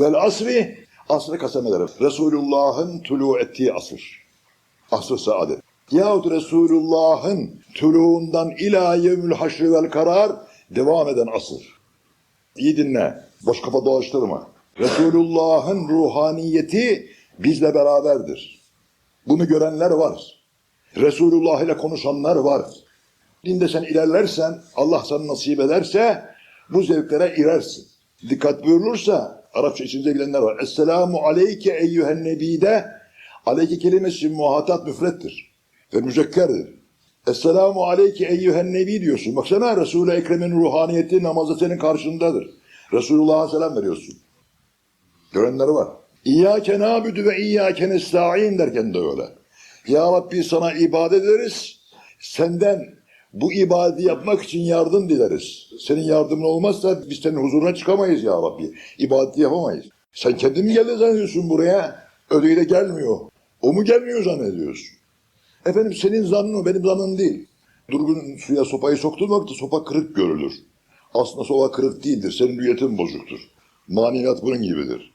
Vel asri, asrı kasem ederim. Resulullah'ın tulu ettiği asır. Asr-ı saadet. Yahut Resulullah'ın tuluğundan ila yevmül haşri vel karar devam eden asır. İyi dinle. Boş kafa dolaştırma. Resulullah'ın ruhaniyeti bizle beraberdir. Bunu görenler var. Resulullah ile konuşanlar var. Dinde sen ilerlersen, Allah sana nasip ederse bu zevklere irersin. Dikkat buyurulursa, Arapça içinize bilenler var. Esselamu aleyke eyyühen nebide, aleyke kelimesi muhatap müfrettir ve müzekkerdir. Esselamu aleyke eyyühen nebi diyorsun. Baksana Resul-i Ekrem'in ruhaniyeti namazda senin karşındadır. Resulullah'a selam veriyorsun. Görenler var. İyyâke nâbüdü ve iyyâke nesta'in derken de öyle. Ya Rabbi sana ibadet ederiz. Senden bu ibadeti yapmak için yardım dileriz. Senin yardımın olmazsa biz senin huzuruna çıkamayız ya Rabbi. İbadeti yapamayız. Sen kendin mi geldin zannediyorsun buraya? Ödeyle gelmiyor. O mu gelmiyor zannediyorsun? Efendim senin zannın o benim zannım değil. Durgun suya sopayı soktuğun vakit sopa kırık görülür. Aslında sopa kırık değildir. Senin niyetin bozuktur. Maneviyat bunun gibidir.